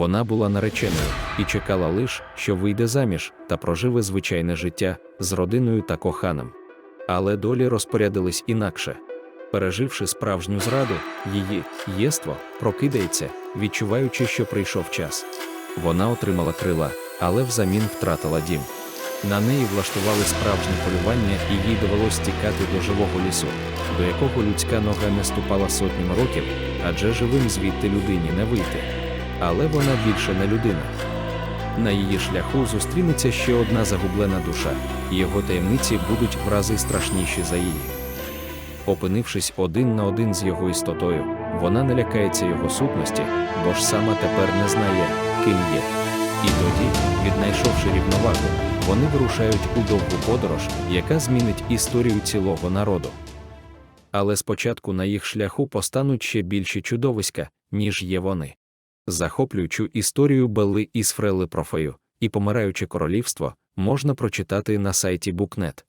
Вона була нареченою і чекала лиш, що вийде заміж та проживе звичайне життя з родиною та коханим. Але долі розпорядились інакше. Переживши справжню зраду, її єство прокидається, відчуваючи, що прийшов час. Вона отримала крила, але взамін втратила дім. На неї влаштували справжнє полювання, і їй довелось тікати до живого лісу, до якого людська нога не ступала сотнями років, адже живим звідти людині не вийти. Але вона більше не людина. На її шляху зустрінеться ще одна загублена душа, і його таємниці будуть в рази страшніші за її. Опинившись один на один з його істотою, вона не лякається його сутності, бо ж сама тепер не знає, ким є. І тоді, віднайшовши рівновагу, вони вирушають у довгу подорож, яка змінить історію цілого народу. Але спочатку на їх шляху постануть ще більші чудовиська, ніж є вони. Захоплюючу історію Белли із Фрелли Профею і помираюче королівство можна прочитати на сайті Букнет.